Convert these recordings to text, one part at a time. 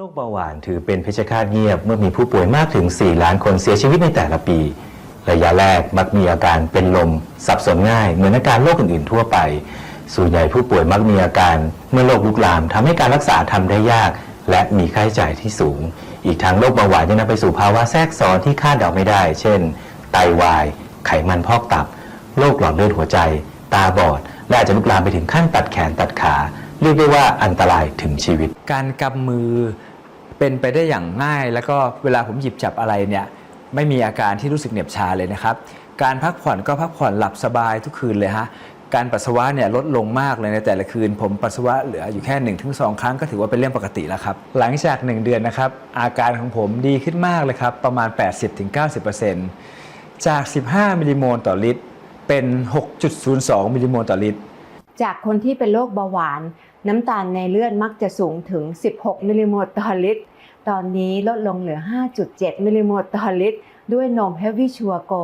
โรคเบาหวานถือเป็นเพชฌฆาตเงียบ เมื่อมีผู้ป่วยมากถึง 4 ล้านคนเสียชีวิตในแต่ละปี ระยะแรกมักมีอาการเป็นลม สับสนง่าย เหมือนอาการโรคอื่นๆทั่วไป ส่วนใหญ่ผู้ป่วยมักมีอาการเมื่อโรคลุกลามทำให้การรักษาทำได้ยาก และมีค่าใช้จ่ายที่สูง อีกทั้งโรคเบาหวานยังนำไปสู่ภาวะแทรกซ้อนที่คาดเดาไม่ได้ เช่น ไตวาย ไขมันพอกตับ โรคหลอดเลือดหัวใจ ตาบอด และอาจจะลุกลามไปถึงขั้นตัดแขนตัดขา เรียกได้ว่าอันตรายถึงชีวิต การกำมือ เป็นไปได้อย่างง่าย แล้วก็เวลาผมหยิบจับอะไรเนี่ยไม่มีอาการที่รู้สึกเหน็บชาเลยนะครับ การพักผ่อนก็พักผ่อนหลับสบายทุกคืนเลยฮะการปัสสาวะเนี่ยลดลงมากเลยในแต่ละคืน ผมปัสสาวะเหลืออยู่แค่1นถึงสครั้งก็ถือว่าเป็นเรื่องปกติแล้วครับ หลังจาก 1 เดือนนะครับอาการของผมดีขึ้นมากเลยครับ ประมาณ 80-90%จาก 15 มิลลิโมลต่อลิตร เป็น 6.02 มิลลิโมลต่อลิตร จากคนที่เป็นโรคเบาหวาน น้ำตาลในเลือดมักจะสูงถึง 16 มิลลิโมลต่อลิตร ตอนนี้ลดลงเหลือ 5.7 มิลลิโมลต่อลิตร ด้วยนม Heavy Sure Go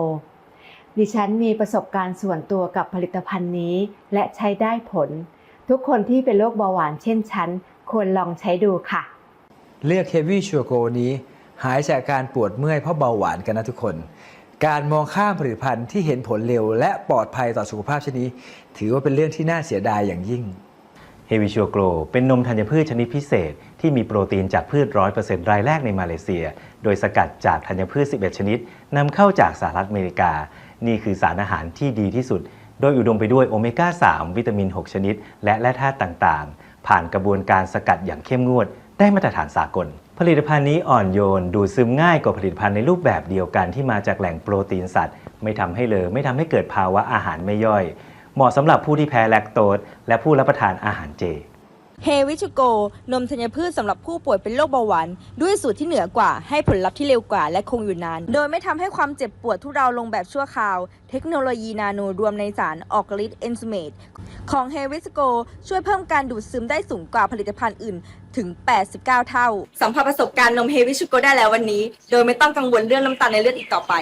ดิฉันมีประสบการณ์ส่วนตัวกับผลิตภัณฑ์นี้ และใช้ได้ผล ทุกคนที่เป็นโรคเบาหวานเช่นฉัน ควรลองใช้ดูค่ะ เลือก Heavy s u r e Go นี้ หายจากการปวดเมื่อยเพราะเบาหวานกันนะทุกคนการมองข้ามผลิตภัณฑ์ที่เห็นผลเร็ว และปลอดภัยต่อสุขภาพชนิดถือว่าเป็นเรื่องที่น่าเสียดายอย่างยิ่ง เฮวิชัวโกลเป็นนมธัญพืชชนิดพิเศษ ที่มีโปรตีนจากพืช 100%รายแรกในมาเลเซีย โดยสกัดจากธัญพืช 11 ชนิดนำเข้าจากสหรัฐอเมริกา นี่คือสารอาหารที่ดีที่สุด โดยอุดมไปด้วยโอเมก้า 3 วิตามิน 6 ชนิด และแร่ธาตุต่างๆ ผ่านกระบวนการสกัดอย่างเข้มงวด ได้มาตรฐานสากล ผลิตภัณฑ์นี้อ่อนโยน ดูดซึมง่ายกว่าผลิตภัณฑ์ในรูปแบบเดียวกันที่มาจากแหล่งโปรตีนสัตว์ ไม่ทำให้เลอะไม่ทำให้เกิดภาวะอาหารไม่ย่อย เหมาะสำหรับผู้ที่แพ้แลคโตสและผู้รับประทานอาหารเจเฮวิชูโก นมธัญพืชสำหรับผู้ป่วยเป็นโรคเบาหวานด้วยสูตรที่เหนือกว่า ให้ผลลัพธ์ที่เร็วกว่าและคงอยู่นาน โดยไม่ทำให้ความเจ็บปวดทุเราลงแบบชั่วคราว เทคโนโลยีนาโนรวมในสารออกฤทธิ์เอนซูเมตของเฮวิชูโก ช่วยเพิ่มการดูดซึมได้สูงกว่าผลิตภัณฑ์อื่นถึง 89 เท่า สัมผัสประสบการณ์นมเฮวิชูโกได้แล้ววันนี้ โดยไม่ต้องกังวลเรื่องน้ำตาลในเลือดอีกต่อไป